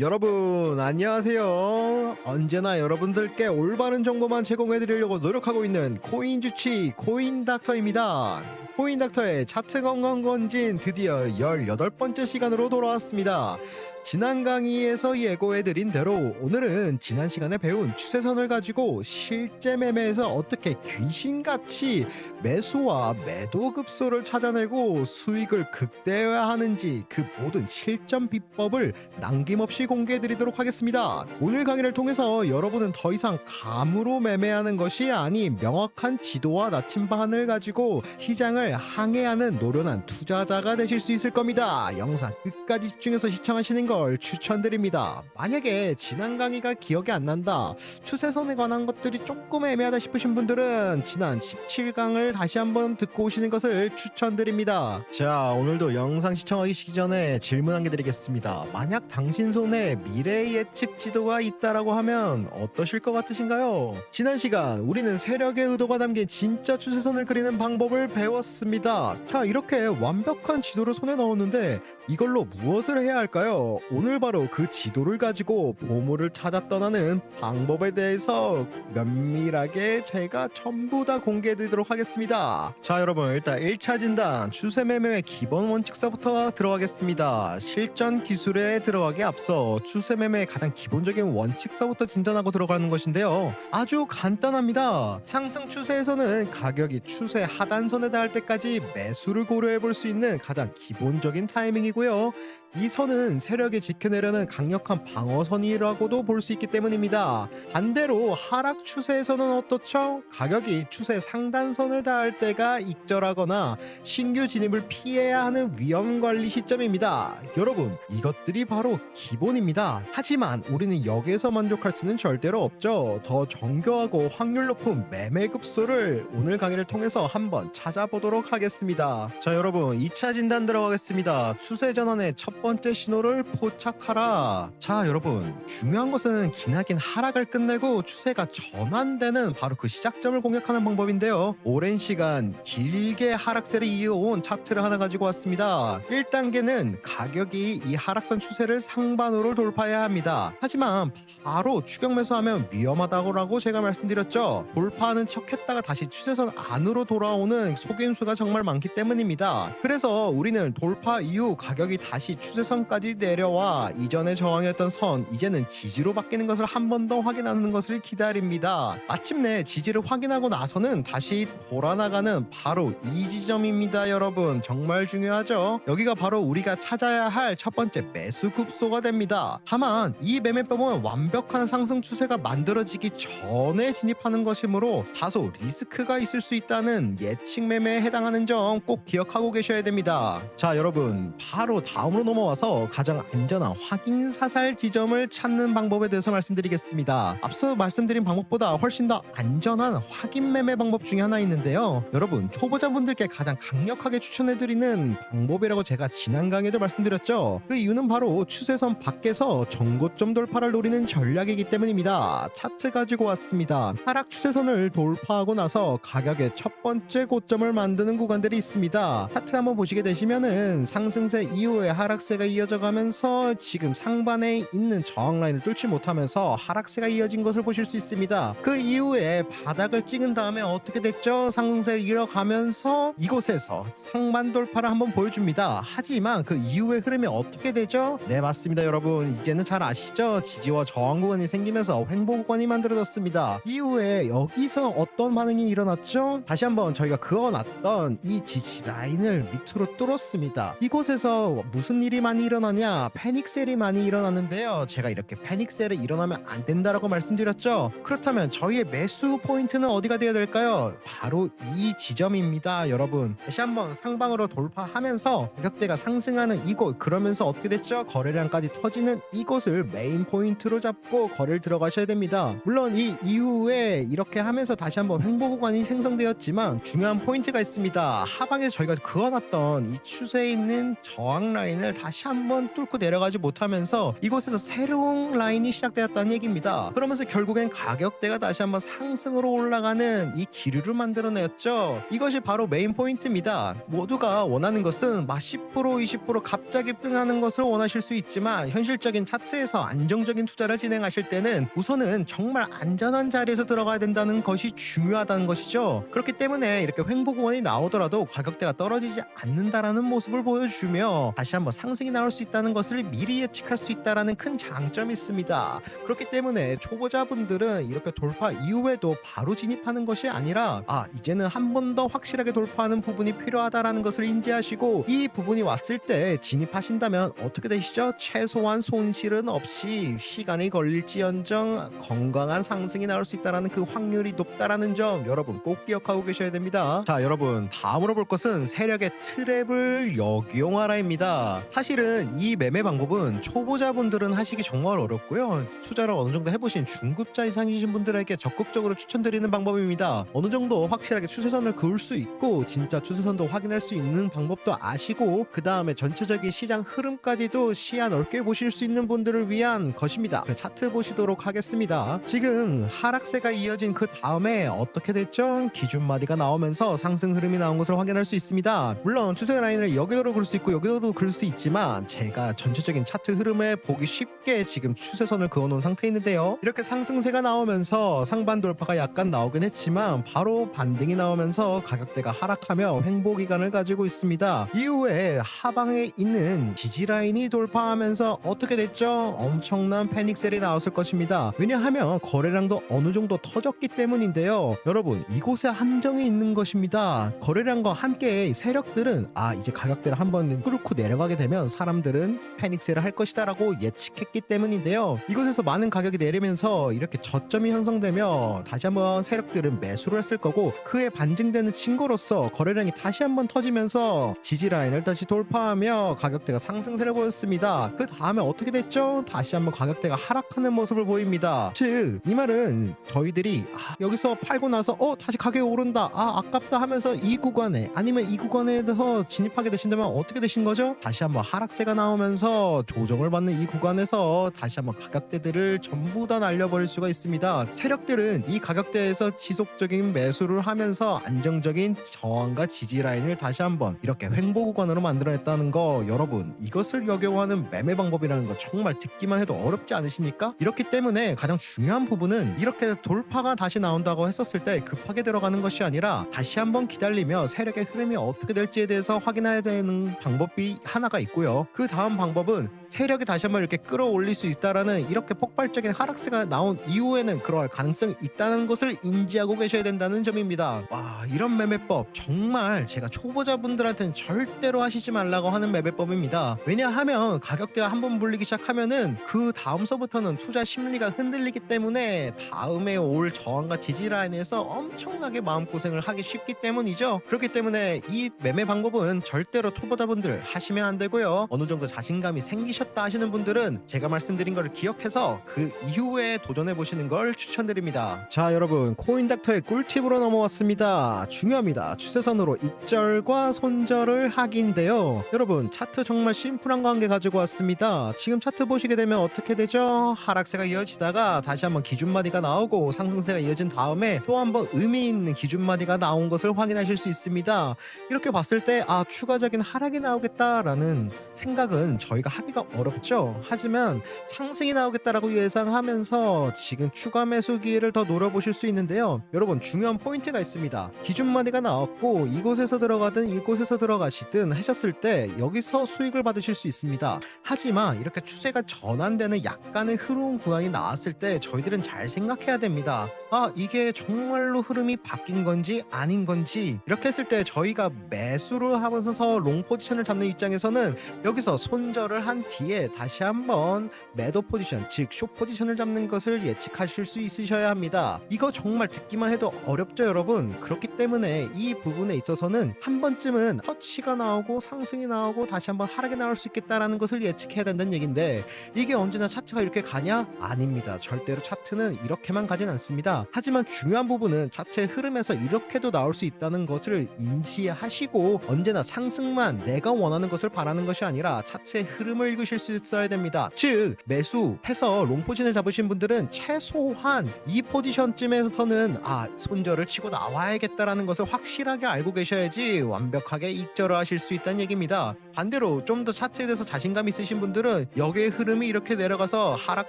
여러분 안녕하세요. 언제나 여러분들께 올바른 정보만 제공해 드리려고 노력하고 있는 코인 주치 코인 닥터입니다. 코인 닥터의 차트 건강검진 드디어 18번째 시간으로 돌아왔습니다. 지난 강의에서 예고해드린 대로 오늘은 지난 시간에 배운 추세선을 가지고 실제 매매에서 어떻게 귀신같이 매수와 매도 급소를 찾아내고 수익을 극대화하는지 그 모든 실전 비법을 남김없이 공개해드리도록 하겠습니다. 오늘 강의를 통해서 여러분은 더 이상 감으로 매매하는 것이 아닌 명확한 지도와 나침반을 가지고 시장을 항해하는 노련한 투자자가 되실 수 있을 겁니다. 영상 끝까지 집중해서 시청하시는 걸 추천드립니다. 만약에 지난 강의가 기억이 안 난다, 추세선에 관한 것들이 조금 애매하다 싶으신 분들은 지난 17강을 다시 한번 듣고 오시는 것을 추천드립니다. 자, 오늘도 영상 시청하기 전에 질문 한 개 드리겠습니다. 만약 당신 손에 미래 예측 지도가 있다라고 하면 어떠실 것 같으신가요? 지난 시간 우리는 세력의 의도가 담긴 진짜 추세선을 그리는 방법을 배웠습니다. 자, 이렇게 완벽한 지도를 손에 넣었는데 이걸로 무엇을 해야 할까요? 오늘 바로 그 지도를 가지고 보물을 찾아 떠나는 방법에 대해서 면밀하게 제가 전부 다 공개해 드리도록 하겠습니다. 자, 여러분 일단 1차 진단 추세 매매의 기본 원칙서부터 들어가겠습니다. 실전 기술에 들어가기 앞서 추세 매매의 가장 기본적인 원칙서부터 진단하고 들어가는 것인데요. 아주 간단합니다. 상승 추세에서는 가격이 추세 하단선에 닿을 때까지 매수를 고려해 볼 수 있는 가장 기본적인 타이밍이고요. 이 선은 세력이 지켜내려는 강력한 방어선이라고도 볼 수 있기 때문입니다. 반대로 하락 추세에서는 어떻죠? 가격이 추세 상단선을 닿을 때가 익절하거나 신규 진입을 피해야 하는 위험 관리 시점입니다. 여러분, 이것들이 바로 기본입니다. 하지만 우리는 여기에서 만족할 수는 절대로 없죠. 더 정교하고 확률 높은 매매 급소를 오늘 강의를 통해서 한번 찾아보도록 하겠습니다. 자, 여러분, 2차 진단 들어가겠습니다. 추세 전환의 첫 번째 신호를 포착하라. 자, 여러분, 중요한 것은 기나긴 하락을 끝내고 추세가 전환되는 바로 그 시작점을 공략하는 방법인데요. 오랜 시간 길게 하락세를 이어온 차트를 하나 가지고 왔습니다. 1단계는 가격이 이 하락선 추세를 상반으로 돌파해야 합니다. 하지만 바로 추격 매수하면 위험하다고 제가 말씀드렸죠. 돌파하는 척 했다가 다시 추세선 안으로 돌아오는 속임수가 정말 많기 때문입니다. 그래서 우리는 돌파 이후 가격이 다시 추 세선까지 내려와 이전에 저항이었던 선 이제는 지지로 바뀌는 것을 한 번 더 확인하는 것을 기다립니다. 마침내 지지를 확인하고 나서는 다시 돌아나가는 바로 이 지점입니다, 여러분. 정말 중요하죠. 여기가 바로 우리가 찾아야 할 첫 번째 매수 급소가 됩니다. 다만 이 매매법은 완벽한 상승 추세가 만들어지기 전에 진입하는 것이므로 다소 리스크가 있을 수 있다는 예측 매매에 해당하는 점 꼭 기억하고 계셔야 됩니다. 자, 여러분, 바로 다음으로 넘어 와서 가장 안전한 확인 사살 지점을 찾는 방법에 대해서 말씀드리겠습니다. 앞서 말씀드린 방법보다 훨씬 더 안전한 확인 매매 방법 중에 하나 있는데요. 여러분, 초보자분들께 가장 강력하게 추천해드리는 방법이라고 제가 지난 강의도 말씀드렸죠. 그 이유는 바로 추세선 밖에서 전고점 돌파를 노리는 전략이기 때문입니다. 차트 가지고 왔습니다. 하락 추세선을 돌파하고 나서 가격의 첫 번째 고점을 만드는 구간들이 있습니다. 차트 한번 보시게 되시면은 상승세 이후에 하락 세가 이어져 가면서 지금 상반에 있는 저항 라인을 뚫지 못하면서 하락세가 이어진 것을 보실 수 있습니다. 그 이후에 바닥을 찍은 다음에 어떻게 됐죠? 상승세를 이어가면서 이곳에서 상반 돌파를 한번 보여줍니다. 하지만 그 이후의 흐름이 어떻게 되죠? 네 맞습니다 여러분 이제는 잘 아시죠? 지지와 저항 구간이 생기면서 횡보 구간이 만들어졌습니다. 이후에 여기서 어떤 반응이 일어났죠? 다시 한번 저희가 그어놨던 이 지지 라인을 밑으로 뚫었습니다. 이곳에서 무슨 일이 많이 일어나냐? 패닉셀이 많이 일어났는데요. 제가 이렇게 패닉셀이 일어나면 안 된다라고 말씀드렸죠. 그렇다면 저희의 매수 포인트는 어디가 되어야 될까요? 바로 이 지점입니다, 여러분. 다시 한번 상방으로 돌파하면서 가격대가 상승하는 이곳 그러면서 어떻게 됐죠? 거래량까지 터지는 이곳을 메인 포인트로 잡고 거래를 들어가셔야 됩니다. 물론 이 이후에 이렇게 하면서 다시 한번 횡보 구간이 생성되었지만 중요한 포인트가 있습니다. 하방에 저희가 그어놨던 이 추세에 있는 저항 라인을 다시 다시 한번 뚫고 내려가지 못하면서 이곳에서 새로운 라인이 시작되었다는 얘기입니다. 그러면서 결국엔 가격대가 다시 한번 상승으로 올라가는 이 기류를 만들어내었죠. 이것이 바로 메인 포인트입니다. 모두가 원하는 것은 막 10% 20% 갑자기 뜨하는 것을 원하실 수 있지만 현실적인 차트에서 안정적인 투자를 진행하실 때는 우선은 정말 안전한 자리에서 들어가야 된다는 것이 중요하다는 것이죠. 그렇기 때문에 이렇게 횡보구간이 나오더라도 가격대가 떨어지지 않는다라는 모습을 보여주며 다시 한번 상승 이 나올 수 있다는 것을 미리 예측할 수 있다라는 큰 장점이 있습니다. 그렇기 때문에 초보자분들은 이렇게 돌파 이후에도 바로 진입하는 것이 아니라 아 이제는 한 번 더 확실하게 돌파하는 부분이 필요하다라는 것을 인지하시고 이 부분이 왔을 때 진입하신다면 어떻게 되시죠? 최소한 손실은 없이 시간이 걸릴지언정 건강한 상승이 나올 수 있다라는 그 확률이 높다라는 점 여러분 꼭 기억하고 계셔야 됩니다. 자 여러분 다음으로 볼 것은 세력의 트랩을 역이용하라입니다. 사실 은 이 매매 방법은 초보자분들은 하시기 정말 어렵고요. 투자를 어느 정도 해보신 중급자 이상이신 분들에게 적극적으로 추천드리는 방법입니다. 어느 정도 확실하게 추세선을 그을 수 있고 진짜 추세선도 확인할 수 있는 방법도 아시고 그 다음에 전체적인 시장 흐름까지도 시야 넓게 보실 수 있는 분들을 위한 것입니다. 그 차트 보시도록 하겠습니다. 지금 하락세가 이어진 그 다음에 어떻게 됐죠? 기준 마디가 나오면서 상승 흐름이 나온 것을 확인할 수 있습니다. 물론 추세 라인을 여기도로 그릴 수 있고 여기도로 그릴 수 있지만 제가 전체적인 차트 흐름을 보기 쉽게 지금 추세선을 그어놓은 상태인데요. 이렇게 상승세가 나오면서 상반 돌파가 약간 나오긴 했지만 바로 반등이 나오면서 가격대가 하락하며 횡보 기간을 가지고 있습니다. 이후에 하방에 있는 지지 라인이 돌파하면서 어떻게 됐죠? 엄청난 패닉셀이 나왔을 것입니다. 왜냐하면 거래량도 어느 정도 터졌기 때문인데요. 여러분 이곳에 함정이 있는 것입니다. 거래량과 함께 세력들은 아 이제 가격대를 한번 뚫고 내려가게 되면 사람들은 패닉셀을 할 것이다라고 예측했기 때문인데요. 이곳에서 많은 가격이 내리면서 이렇게 저점이 형성되며 다시 한번 세력들은 매수를 했을 거고 그에 반증되는 친구로서 거래량이 다시 한번 터지면서 지지 라인을 다시 돌파하며 가격대가 상승세를 보였습니다. 그 다음에 어떻게 됐죠? 다시 한번 가격대가 하락하는 모습을 보입니다. 즉, 이 말은 저희들이 아, 여기서 팔고 나서 어 다시 가격이 오른다, 아 아깝다 하면서 이 구간에 아니면 이 구간에 대해서 진입하게 되신다면 어떻게 되신 거죠? 다시 한번 하락세가 나오면서 조정을 받는 이 구간에서 다시 한번 가격대들을 전부 다 날려버릴 수가 있습니다. 세력들은 이 가격대에서 지속적인 매수를 하면서 안정적인 저항과 지지 라인을 다시 한번 이렇게 횡보 구간으로 만들어냈다는 거 여러분 이것을 역용하는 매매 방법이라는 거 정말 듣기만 해도 어렵지 않으십니까? 이렇기 때문에 가장 중요한 부분은 이렇게 돌파가 다시 나온다고 했었을 때 급하게 들어가는 것이 아니라 다시 한번 기다리며 세력의 흐름이 어떻게 될지에 대해서 확인해야 되는 방법이 하나가 있고 요. 그 다음 방법은 세력이 다시 한번 이렇게 끌어올릴 수 있다라는 이렇게 폭발적인 하락세가 나온 이후에는 그럴 가능성이 있다는 것을 인지하고 계셔야 된다는 점입니다. 와 이런 매매법 정말 제가 초보자분들한테는 절대로 하시지 말라고 하는 매매법입니다. 왜냐하면 가격대가 한 번 불리기 시작하면은 그 다음서부터는 투자 심리가 흔들리기 때문에 다음에 올 저항과 지지 라인에서 엄청나게 마음고생을 하기 쉽기 때문이죠. 그렇기 때문에 이 매매 방법은 절대로 초보자분들 하시면 안 되고요. 어느 정도 자신감이 생기셨다 하시는 분들은 제가 말씀드린 것을 기억해서 그 이후에 도전해 보시는 걸 추천드립니다. 자, 여러분 코인닥터의 꿀팁으로 넘어왔습니다. 중요합니다. 추세선으로 익절과 손절을 하기인데요. 여러분 차트 정말 심플한 관계 가지고 왔습니다. 지금 차트 보시게 되면 어떻게 되죠? 하락세가 이어지다가 다시 한번 기준마디가 나오고 상승세가 이어진 다음에 또 한번 의미 있는 기준마디가 나온 것을 확인하실 수 있습니다. 이렇게 봤을 때 아 추가적인 하락이 나오겠다라는 생각은 저희가 하기가 어렵죠. 하지만 상승이 나오겠다라고 예상하면서 지금 추가 매수 기회를 더 노려보실 수 있는데요. 여러분 중요한 포인트가 있습니다. 기준마디가 나왔고 이곳에서 들어가든 이곳에서 들어가시든 하셨을 때 여기서 수익을 받으실 수 있습니다. 하지만 이렇게 추세가 전환되는 약간의 흐름 구간이 나왔을 때 저희들은 잘 생각해야 됩니다. 아 이게 정말로 흐름이 바뀐 건지 아닌 건지 이렇게 했을 때 저희가 매수를 하면서 롱 포지션을 잡는 입장에서는 여기서 손절을 한 뒤에 다시 한번 매도 포지션 즉 숏 포지션을 잡는 것을 예측하실 수 있으셔야 합니다. 이거 정말 듣기만 해도 어렵죠 여러분 그렇기 때문에 이 부분에 있어서는 한 번쯤은 터치가 나오고 상승이 나오고 다시 한번 하락이 나올 수 있겠다라는 것을 예측해야 된다는 얘긴데 이게 언제나 차트가 이렇게 가냐? 아닙니다. 절대로 차트는 이렇게만 가진 않습니다. 하지만 중요한 부분은 차트의 흐름에서 이렇게도 나올 수 있다는 것을 인지하시고 언제나 상승만 내가 원하는 것을 바라는 것이 아니라 차트의 흐름을 읽으실 수 있어야 됩니다. 즉 매수해서 롱 포진을 잡으신 분들은 최소한 이 포지션쯤에서는 아 손절을 치고 나와야겠다 라는 것을 확실하게 알고 계셔야지 완벽하게 익절을 하실 수 있다는 얘기입니다. 반대로 좀 더 차트에 대해서 자신감 있으신 분들은 여기의 흐름이 이렇게 내려가서 하락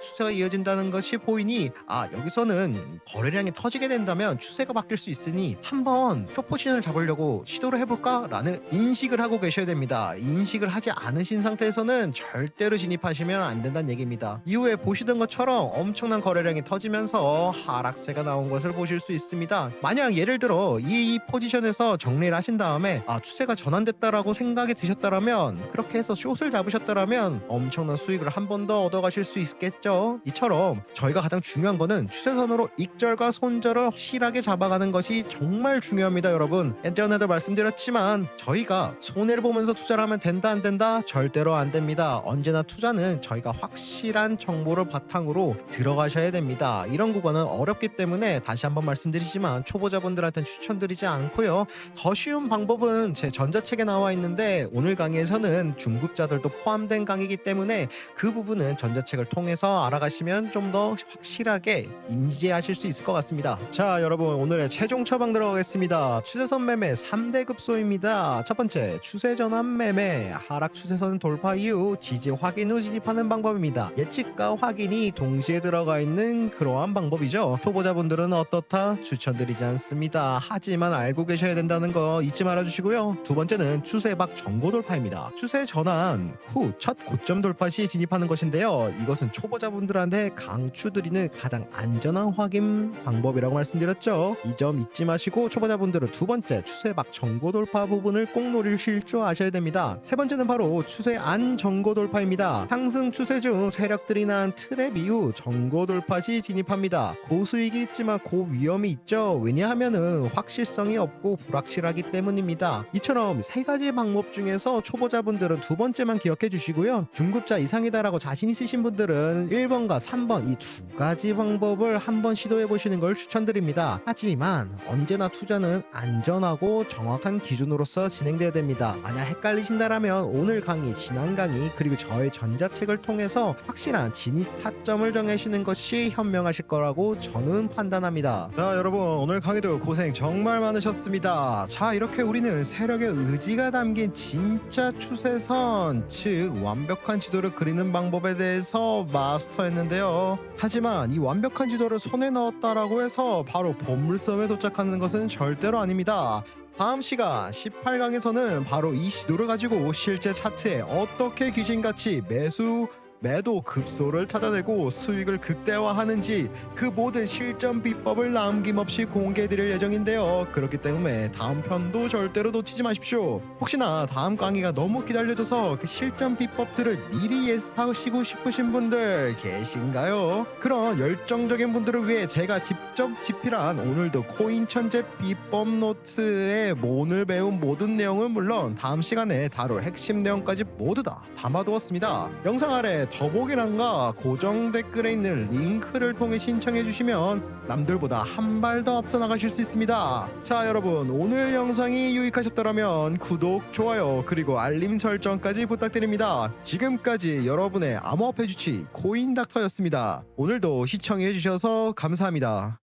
추세가 이어진다는 것이 보이니 아 여기서는 거래량이 터지게 된다면 추세가 바뀔 수 있으니 한번 쇼포진을 잡으려고 시도를 해볼까 라는 인식을 하고 계셔야 됩니다. 인식을 하지 않으신 상태에서는 절대로 진입하시면 안 된다는 얘기입니다. 이후에 보시던 것처럼 엄청난 거래량이 터지면서 하락세가 나온 것을 보실 수 있습니다. 만약 예를 들어 이, 이 포지션에서 정리를 하신 다음에 아 추세가 전환됐다라고 생각이 드셨다라면 그렇게 해서 숏을 잡으셨다라면 엄청난 수익을 한 번 더 얻어가실 수 있겠죠. 이처럼 저희가 가장 중요한 거는 추세선으로 익절과 손절을 확실하게 잡아가는 것이 정말 중요합니다, 여러분. 예전에도 말씀드렸지만 저희가 손해를 보면서 투자를 하면 된다 안 된다 절대로 안 됩니다. 언제나 투자는 저희가 확실한 정보를 바탕으로 들어가셔야 됩니다. 이런 구간은 어렵기 때문에 다시 한번 말씀드리지만 초보자분들한테는 추천드리지 않고요. 더 쉬운 방법은 제 전자책에 나와 있는데 오늘 강의에서는 중급자들도 포함된 강의이기 때문에 그 부분은 전자책을 통해서 알아가시면 좀 더 확실하게 인지하실 수 있을 것 같습니다. 자, 여러분 오늘의 최종 처방 들어가겠습니다. 추세선 매매 3대 급소입니다. 첫 번째, 추세 전환 매매. 하락 추세선 돌파 이후 지지 확인 후 진입하는 방법입니다. 예측과 확인이 동시에 들어가 있는 그러한 방법이죠. 초보자분들은 어떻다? 추천드리지 않습니다. 하지 만 알고 계셔야 된다는 거 잊지 말아 주시고요. 두 번째는 추세 박 전고 돌파입니다. 추세 전환 후 첫 고점 돌파 시 진입하는 것인데요. 이것은 초보자분들한테 강추드리는 가장 안전한 확인 방법이라고 말씀드렸죠. 이 점 잊지 마시고 초보자분들은 두 번째 추세 박 전고 돌파 부분을 꼭 노리실 줄 아셔야 됩니다. 세 번째는 바로 추세 안 전고 돌파입니다. 상승 추세 중 세력들이 난 트랩 이후 전고 돌파 시 진입합니다. 고수익이 있지만 고위험이 있죠. 왜냐하면은 확 실성이 없고 불확실하기 때문입니다. 이처럼 세 가지 방법 중에서 초보자분들은 두 번째만 기억해 주시고요. 중급자 이상이다라고 자신 있으신 분들은 1번과 3번 이 두 가지 방법을 한번 시도해 보시는 걸 추천드립니다. 하지만 언제나 투자는 안전하고 정확한 기준으로서 진행돼야 됩니다. 만약 헷갈리신다라면 오늘 강의, 지난 강의 그리고 저의 전자책을 통해서 확실한 진입 타점을 정하시는 것이 현명하실 거라고 저는 판단합니다. 자 여러분 오늘 강의도 고생 정말 많으셨습니다. 자 이렇게 우리는 세력의 의지가 담긴 진짜 추세선 즉 완벽한 지도를 그리는 방법에 대해서 마스터했는데요. 하지만 이 완벽한 지도를 손에 넣었다라고 해서 바로 보물섬에 도착하는 것은 절대로 아닙니다. 다음 시간 18강에서는 바로 이 시도를 가지고 실제 차트에 어떻게 귀신같이 매수 매도 급소를 찾아내고 수익을 극대화하는지 그 모든 실전 비법을 남김없이 공개해드릴 예정인데요. 그렇기 때문에 다음 편도 절대로 놓치지 마십시오. 혹시나 다음 강의가 너무 기다려져서 그 실전 비법들을 미리 예습하시고 싶으신 분들 계신가요? 그런 열정적인 분들을 위해 제가 직접 집필한 오늘도 코인 천재 비법 노트에 오늘 배운 모든 내용은 물론 다음 시간에 다룰 핵심 내용까지 모두 다 담아두었습니다. 영상 아래 더보기란과 고정 댓글에 있는 링크를 통해 신청해 주시면 남들보다 한 발 더 앞서 나가실 수 있습니다. 자 여러분 오늘 영상이 유익하셨더라면 구독, 좋아요 그리고 알림 설정까지 부탁드립니다. 지금까지 여러분의 암호화폐 주치 코인닥터였습니다. 오늘도 시청해 주셔서 감사합니다.